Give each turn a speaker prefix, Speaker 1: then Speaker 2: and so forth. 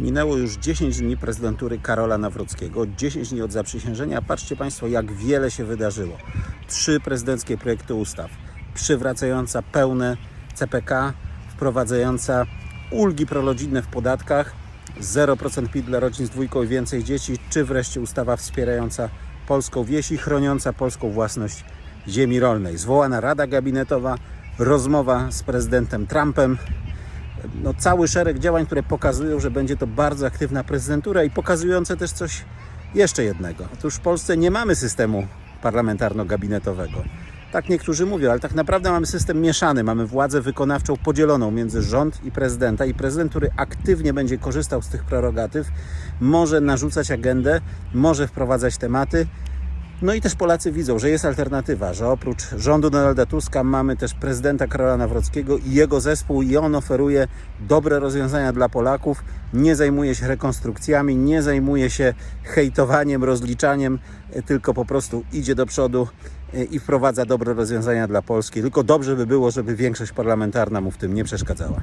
Speaker 1: Minęło już 10 dni prezydentury Karola Nawrockiego, 10 dni od zaprzysiężenia. Patrzcie Państwo, jak wiele się wydarzyło. Trzy prezydenckie projekty ustaw, przywracająca pełne CPK, wprowadzająca ulgi prorodzinne w podatkach, 0% PIT dla rodzin z dwójką i więcej dzieci, czy wreszcie ustawa wspierająca polską wieś i chroniąca polską własność ziemi rolnej. Zwołana Rada Gabinetowa, rozmowa z prezydentem Trumpem, no, cały szereg działań, które pokazują, że będzie to bardzo aktywna prezydentura i pokazujące też coś jeszcze jednego. Otóż w Polsce nie mamy systemu parlamentarno-gabinetowego. Tak niektórzy mówią, ale tak naprawdę mamy system mieszany. Mamy władzę wykonawczą podzieloną między rząd i prezydenta i prezydent, który aktywnie będzie korzystał z tych prerogatyw, może narzucać agendę, może wprowadzać tematy, no i też Polacy widzą, że jest alternatywa, że oprócz rządu Donalda Tuska mamy też prezydenta Karola Nawrockiego i jego zespół i on oferuje dobre rozwiązania dla Polaków, nie zajmuje się rekonstrukcjami, nie zajmuje się hejtowaniem, rozliczaniem, e, tylko po prostu idzie do przodu e, i wprowadza dobre rozwiązania dla Polski. Tylko dobrze by było, żeby większość parlamentarna mu w tym nie przeszkadzała.